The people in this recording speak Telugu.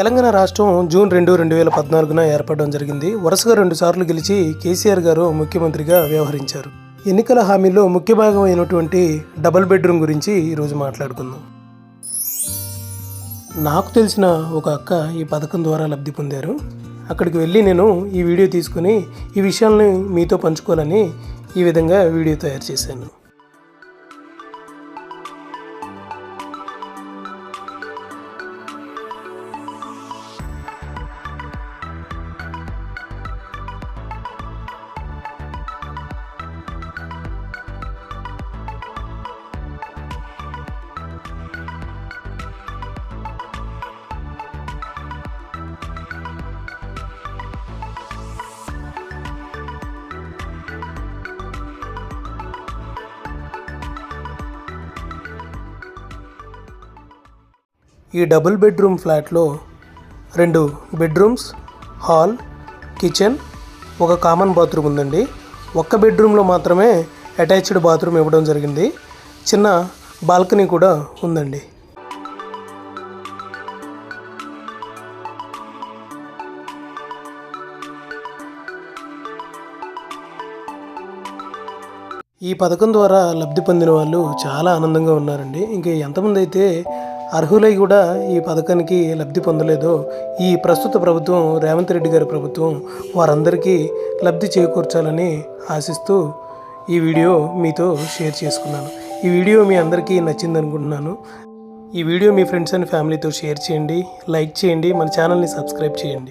తెలంగాణ రాష్ట్రం జూన్ రెండు రెండు వేల పద్నాలుగున ఏర్పడడం జరిగింది. వరుసగా రెండు సార్లు గెలిచి కేసీఆర్ గారు ముఖ్యమంత్రిగా వ్యవహరించారు. ఎన్నికల హామీలో ముఖ్య భాగం అయినటువంటి డబుల్ బెడ్రూమ్ గురించి ఈరోజు మాట్లాడుకుందాం. నాకు తెలిసిన ఒక అక్క ఈ పథకం ద్వారా లబ్ధి పొందారు. అక్కడికి వెళ్ళి నేను ఈ వీడియో తీసుకుని ఈ విషయాల్ని మీతో పంచుకోవాలని ఈ విధంగా వీడియో తయారు చేశాను. ఈ డబుల్ బెడ్రూమ్ ఫ్లాట్లో రెండు బెడ్రూమ్స్ హాల్ కిచెన్ ఒక కామన్ బాత్రూమ్ ఉందండి. ఒక్క బెడ్రూమ్లో మాత్రమే అటాచ్డ్ బాత్రూమ్ ఇవ్వడం జరిగింది. చిన్న బాల్కనీ కూడా ఉందండి. ఈ పథకం ద్వారా లబ్ధి పొందిన వాళ్ళు చాలా ఆనందంగా ఉన్నారండి. ఇంకా ఎంతమంది అయితే అర్హులై కూడా ఈ పథకానికి లబ్ధి పొందలేదో ఈ ప్రస్తుత ప్రభుత్వం రేవంత్ రెడ్డి గారి ప్రభుత్వం వారందరికీ లబ్ధి చేకూర్చాలని ఆశిస్తూ ఈ వీడియో మీతో షేర్ చేసుకున్నాను. ఈ వీడియో మీ అందరికీ నచ్చింది అనుకుంటున్నాను ఈ వీడియో మీ ఫ్రెండ్స్ అండ్ ఫ్యామిలీతో షేర్ చేయండి లైక్ చేయండి మన ఛానల్ని సబ్స్క్రైబ్ చేయండి.